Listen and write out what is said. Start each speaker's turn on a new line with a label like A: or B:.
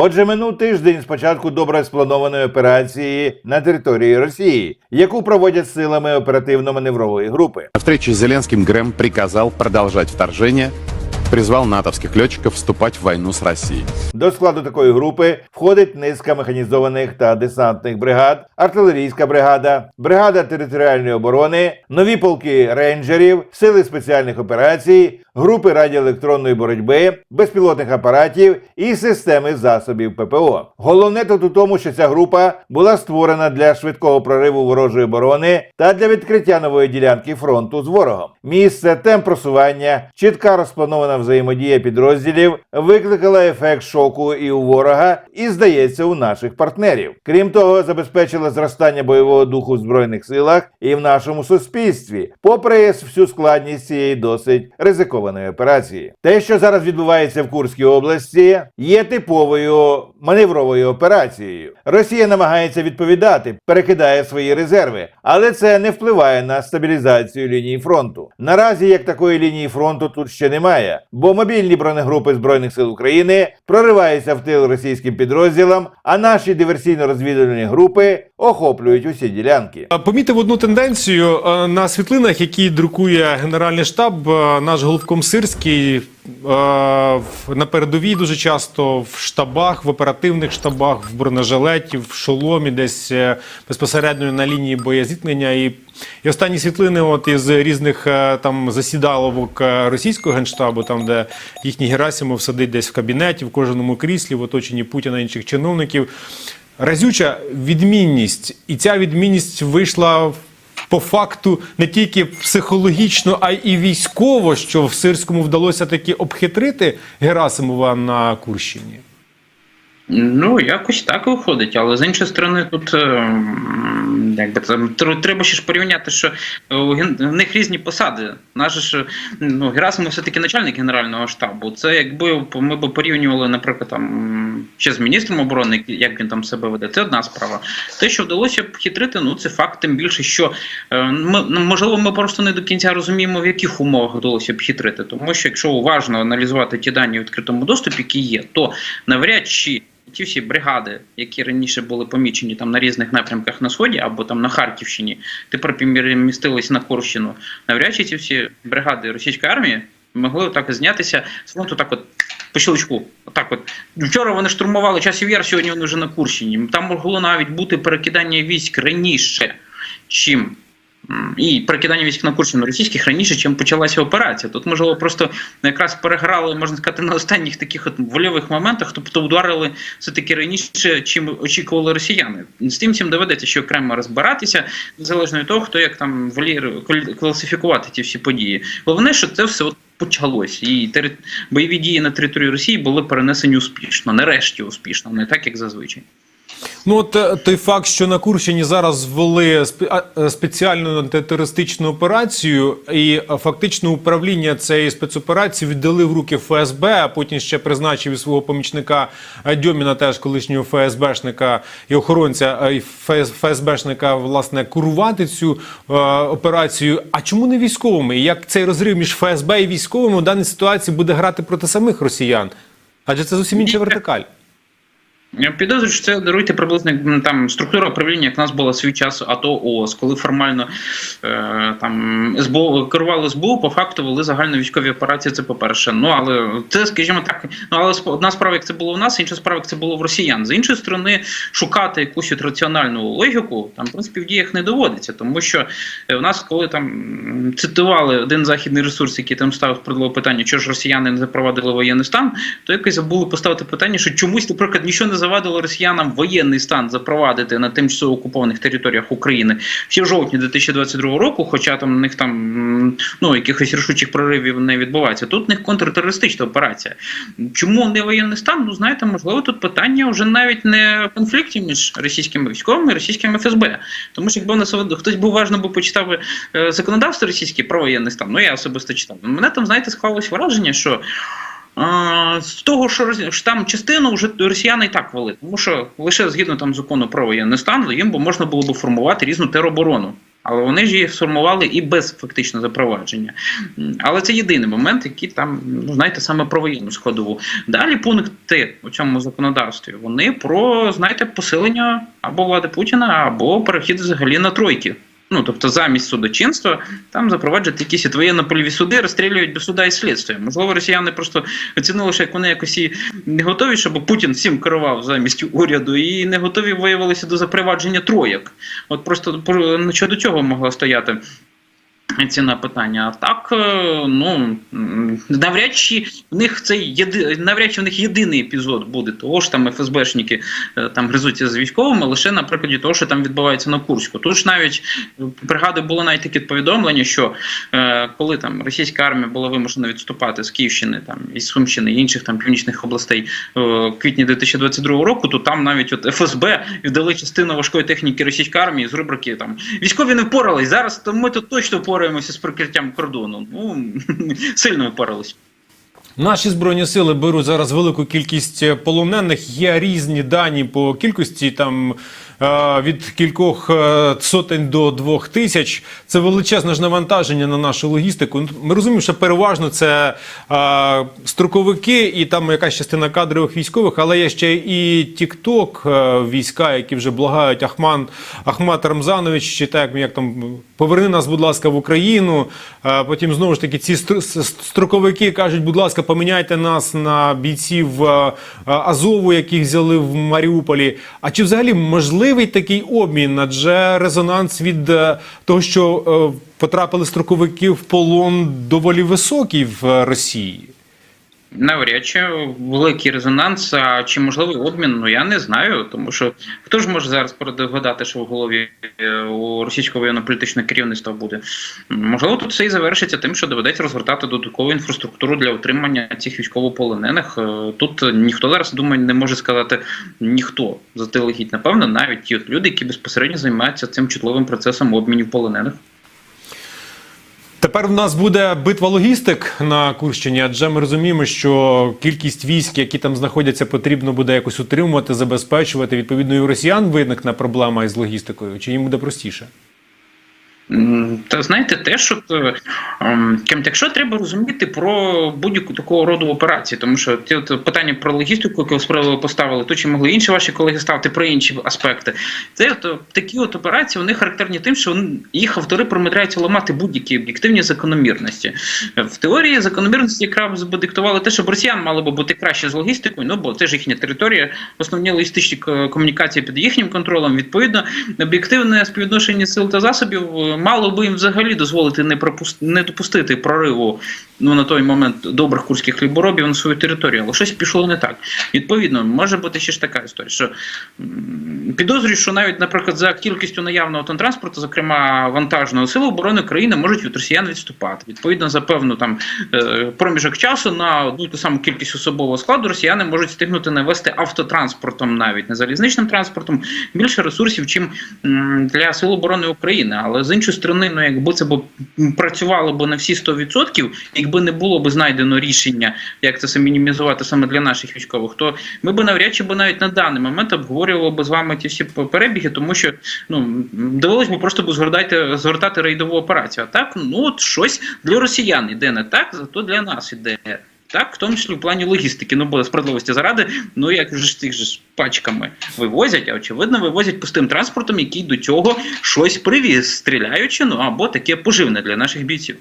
A: Отже, минув тиждень з початку добре спланованої операції на території Росії, яку проводять силами оперативно-маневрової групи.
B: На встречі з Зеленським Грем приказав продовжувати вторжение, призвал натовских летчиков вступать в войну с Россией.
A: До складу такої групи входить низка механізованих та десантних бригад, артилерійська бригада, бригада територіальної оборони, нові полки рейнджерів, сили спеціальних операцій, групи радіоелектронної боротьби, безпілотних апаратів і системи засобів ППО. Головне тут у тому, що ця група була створена для швидкого прориву ворожої оборони та для відкриття нової ділянки фронту з ворогом. Місце, темп просування, чітка розпланована взаємодія підрозділів викликала ефект шоку і у ворога, і здається, у наших партнерів. Крім того, забезпечила зростання бойового духу в збройних силах і в нашому суспільстві, попри всю складність цієї досить ризикованої операції. Те, що зараз відбувається в Курській області, є типовою маневровою операцією. Росія намагається відповідати, перекидає свої резерви, але це не впливає на стабілізацію лінії фронту. Наразі як такої лінії фронту тут ще немає, бо мобільні бронегрупи збройних сил України прориваються в тил російським підрозділам, а наші диверсійно-розвідувальні групи охоплюють усі ділянки.
C: Помітив одну тенденцію е, на світлинах, які друкує Генеральний штаб. е, Наш головком Сирський на передовій дуже часто в штабах, в оперативних штабах, в бронежилеті, в шоломі, десь е, безпосередньо на лінії боєзіткнення. І, і останні світлини, от із різних е, там засідаловок е, російського генштабу, там де їхній Герасимов сидить десь в кабінеті, в кожному кріслі, в оточенні Путіна інших чиновників. Разюча відмінність, і ця відмінність вийшла в- по факту не тільки психологічно, а й військово, що в Сирському вдалося таки обхитрити Герасимова на Курщині.
D: Ну, якось так виходить, але з іншої сторони, тут е, м, якби там треба ще ж порівняти, що е, в них різні посади. Наш же ж ну, Герасимов все-таки начальник генерального штабу. Це якби ми б порівнювали, наприклад, там ще з міністром оборони, як він там себе веде. Це одна справа. Те, що вдалося обхитрити, ну це факт, тим більше, що е, ми ну, можливо, ми просто не до кінця розуміємо, в яких умовах вдалося обхитрити. Тому що якщо уважно аналізувати ті дані в відкритому доступі, які є, то навряд чи ті всі бригади, які раніше були помічені там на різних напрямках на сході або там на Харківщині, тепер перемістились на Курщину. Навряд чи ці всі бригади російської армії могли так знятися з фронту так от по щелчку. Отак от. Вчора вони штурмували часів яр, сьогодні вони вже на Курщині. Там могло навіть бути перекидання військ раніше, чим І перекидання військ на Курщину російських раніше, чим почалася операція. Тут, можливо, просто якраз переграли, можна сказати, на останніх таких от вольових моментах, тобто ударили все-таки раніше, чим очікували росіяни. З тим всім доведеться, що окремо розбиратися, незалежно від того, хто як там воліє класифікувати ті всі події. Головне, що це все почалось. І тери... бойові дії на території Росії були перенесені успішно, нарешті успішно, не так, як зазвичай.
C: Ну, от е, той факт, що на Курщині зараз ввели е, спеціальну антитерористичну операцію, і е, фактично управління цієї спецоперації віддали в руки ФСБ, а потім ще призначив і свого помічника Дьоміна, теж колишнього ФСБшника і охоронця і ФС- ФСБшника, власне, курувати цю е, операцію. А чому не військовими? Як цей розрив між ФСБ і військовими у даній ситуації буде грати проти самих росіян? Адже це зовсім інша вертикаль.
D: Підозрюю, що це даруйте приблизно там структура управління, як в нас була свій час АТО ООС, коли формально е, там СБУ керували СБУ, по факту вели загальновійськові операції. Це по-перше. Ну але це, скажімо так, ну але одна справа, як це було в нас, інша справа, як це було в росіян. З іншої сторони, шукати якусь раціональну логіку там в принципі в діях не доводиться, тому що е, в нас, коли там цитували один західний ресурс, який там ставив предложив питання, чого ж росіяни не запровадили воєнний стан, то якось забули поставити питання, що чомусь, наприклад, нічого не завадило росіянам воєнний стан запровадити на тимчасово окупованих територіях України ще в жовтні 2022 року, хоча там в них там ну якихось рішучих проривів не відбувається. Тут в них контртерористична операція. Чому не воєнний стан? Ну знаєте, можливо, тут питання вже навіть не в конфлікті між російськими військовими і російським ФСБ. Тому що якби у нас хтось був уважно би почитав е, законодавство російське про воєнний стан, ну я особисто читав. Мене там, знаєте, склалось враження, що. З того, що там частину вже росіяни і так вели, тому що лише згідно там закону про воєнний стан, їм можна було б формувати різну тероборону. Але вони ж її сформували і без фактично запровадження. Але це єдиний момент, який там, ну знаєте, саме про воєнну складову. Далі пункти у цьому законодавстві вони про знаєте посилення або влади Путіна, або перехід взагалі на тройки. Ну, тобто, замість судочинства там запроваджують якісь воєнно-польові суди, розстрілюють до суда і слідства. Можливо, росіяни просто оцінили, що як вони якось і не готові, щоб Путін всім керував замість уряду, і не готові виявилися до запровадження троєк. От просто про- щодо цього могла стояти. Ціна питання. А так, е, ну навряд чи в них цей єди... навряд чи в них єдиний епізод буде того ж там ФСБшники е, там гризуться з військовими, лише на прикладі того, що там відбувається на Курську. Тут ж навіть е, пригадую, було навіть таке повідомлення, що е, коли там російська армія була вимушена відступати з Київщини, там із Сумщини і інших там північних областей е, квітні 2022 року, то там навіть от ФСБ віддали частину важкої техніки російської армії з рубрики там військові не впорались. Зараз то ми тут точно впораємося з прикриттям кордону. Ну сильно впоралися.
C: Наші збройні сили беруть зараз велику кількість е, полонених. Є різні дані по кількості там від кількох е, сотень до двох тисяч. Це величезне ж навантаження на нашу логістику. Ну, Ми розуміємо, що переважно це е, строковики і там якась частина кадрових військових, але є ще і Тікток війська, які вже благають Ахман Ахмат Рамзанович, чи так як там поверни нас, будь ласка, в Україну. Е, Потім знову ж таки ці стр- строковики кажуть, будь ласка, поміняйте нас на бійців е, е, Азову, яких взяли в Маріуполі. А чи взагалі можливий такий обмін? Адже резонанс від е, того, що е, потрапили строковики в полон, доволі високий в е, Росії.
D: Навряд чи великий резонанс. А чи можливий обмін? Ну я не знаю, тому що хто ж може зараз предугадати, що в голові е, у російського воєнно-політичного керівництва буде? Можливо, тут все і завершиться тим, що доведеться розгортати додаткову інфраструктуру для утримання цих військовополонених. Е, Тут ніхто зараз думаю, не може сказати ніхто заздалегідь. Напевно, навіть ті от люди, які безпосередньо займаються цим чутливим процесом обмінів полонених.
C: Тепер в нас буде битва логістик на Курщині, адже ми розуміємо, що кількість військ, які там знаходяться, потрібно буде якось утримувати, забезпечувати. Відповідно, і у росіян виникне проблема із логістикою, чи їм буде простіше?
D: Та знаєте, теж от, е, ем, якщо треба розуміти про будь-яку такого роду операції, тому що ті от питання про логістику, яку ви справили поставили, то чи могли інші ваші колеги ставити про інші аспекти. Це от, е, такі от операції вони характерні тим, що їх автори примудряються ламати будь-які об'єктивні закономірності. Е, В теорії закономірності якраз би диктували те, щоб росіян мало би бути краще з логістикою, ну бо це ж їхня територія, основні логістичні комунікації під їхнім контролем. Відповідно, об'єктивне співвідношення сил та засобів е, мало би їм взагалі дозволити не пропус- не допустити прориву ну на той момент добрих курських хліборобів на свою територію, але щось пішло не так. Відповідно, може бути ще ж така історія, що підозрюю, що навіть, наприклад, за кількістю наявного транспорту, зокрема вантажного сили оборони країни, можуть від росіян відступати. Відповідно, за певну там е, проміжок часу на одну ту саму кількість особового складу росіяни можуть встигнути навести автотранспортом, навіть не залізничним транспортом, більше ресурсів, чим для сил оборони України. Але з іншої сторони, ну якби це б працювало б на всі 100%, якби не було б знайдено рішення, як це все мінімізувати саме для наших військових, то ми б навряд чи б навіть на даний момент обговорювали б з вами ті всі перебіги, тому що ну довелось би просто б згортати, згортати рейдову операцію. А так, ну от щось для росіян іде не так, зато для нас іде. Так, в тому числі в плані логістики, ну бо справедливості заради, ну як же ж тих же пачками вивозять, а очевидно, вивозять пустим транспортом, який до цього щось привіз, стріляючи, ну або таке поживне для наших бійців.